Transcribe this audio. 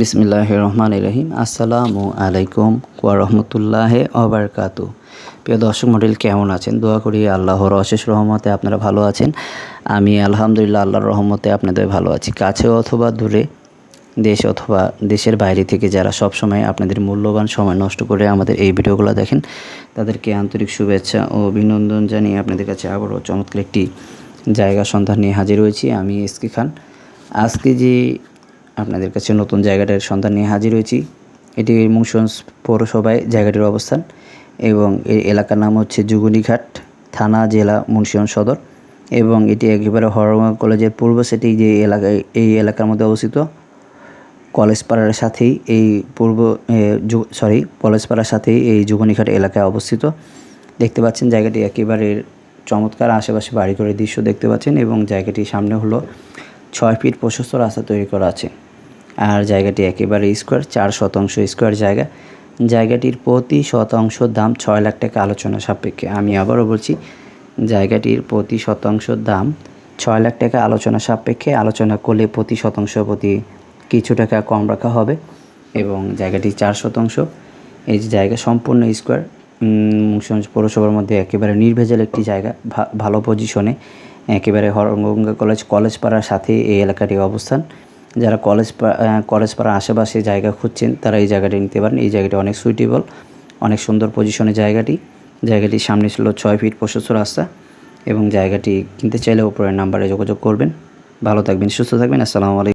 বিসমিল্লাহ রহমান রহিম আসসালামু আলাইকুম ওয়া রহমতুল্লাহ অবরকাতু প্রিয় দর্শক মডেল কেমন আছেন? দোয়া করি আল্লাহর অশেষ রহমতে আপনারা ভালো আছেন। আমি আলহামদুলিল্লাহ আল্লাহর রহমতে আপনাদের ভালো আছি। কাছে অথবা দূরে, দেশ অথবা দেশের বাইরে থেকে যারা সব সময় আপনাদের মূল্যবান সময় নষ্ট করে আমাদের এই ভিডিওগুলো দেখেন, তাদেরকে আন্তরিক শুভেচ্ছা ও অভিনন্দন জানিয়ে আপনাদের কাছে আবারও চমৎকার একটি জায়গা সন্ধান নিয়ে হাজির হয়েছি। আমি এসকে খান। আজকে যে আপনাদের কাছে নতুন জায়গাটার সন্ধান নিয়ে হাজির হয়েছি। এটি মুন্সিগঞ্জ পৌরসভায় জায়গাটির অবস্থান এবং এই এলাকার নাম হচ্ছে যুগুনিঘাট থানা, জেলা, মুন্সিগঞ্জ সদর এবং এটি একেবারে হরগা কলেজের পূর্ব সেটি যে এলাকায় এই এলাকার মধ্যে অবস্থিত। কলেজ পাড়ার সাথেই এই পূর্ব সরি, কলেজ পাড়ার সাথেই এই যুগনিঘাট এলাকায় অবস্থিত। দেখতে পাচ্ছেন জায়গাটি একেবারে চমৎকার আশেপাশে বাড়ি করে দৃশ্য দেখতে পাচ্ছেন এবং জায়গাটির সামনে হলো ছয় ফিট প্রশস্ত রাস্তা তৈরি করা আছে। আর জায়গাটি একেবারে স্কোয়ার, চার শতাংশ স্কোয়ার জায়গা। জায়গাটির প্রতি শতাংশ দাম ছয় লাখ টাকা আলোচনা সাপেক্ষে। আমি আবারও বলছি, জায়গাটির প্রতি শতাংশ দাম ছয় লাখ টাকা আলোচনা সাপেক্ষে। আলোচনা করলে প্রতি শতাংশ প্রতি কিছু টাকা কম রাখা হবে এবং জায়গাটি চার শতাংশ। এই যে জায়গা সম্পূর্ণ স্কোয়ার পৌরসভার মধ্যে একেবারে নির্ভেজাল একটি জায়গা ভালো পজিশনে একেবারে হরগঙ্গা কলেজ কলেজ পাড়ার সাথে এই এলাকাটি অবস্থান। যারা কলেজ কলেজ পাড়ার আশেপাশে জায়গা খুঁজছেন, তারা এই জায়গাটি নিতে পারেন। এই জায়গাটি অনেক সুইটেবল অনেক সুন্দর পজিশনে জায়গাটি। জায়গাটির সামনে ছিল ছয় ফিট প্রশস্ত রাস্তা এবং জায়গাটি কিনতে চাইলে ওপরের নাম্বারে যোগাযোগ করবেন। ভালো থাকবেন, সুস্থ থাকবেন, আসসালামু আলাইকুম।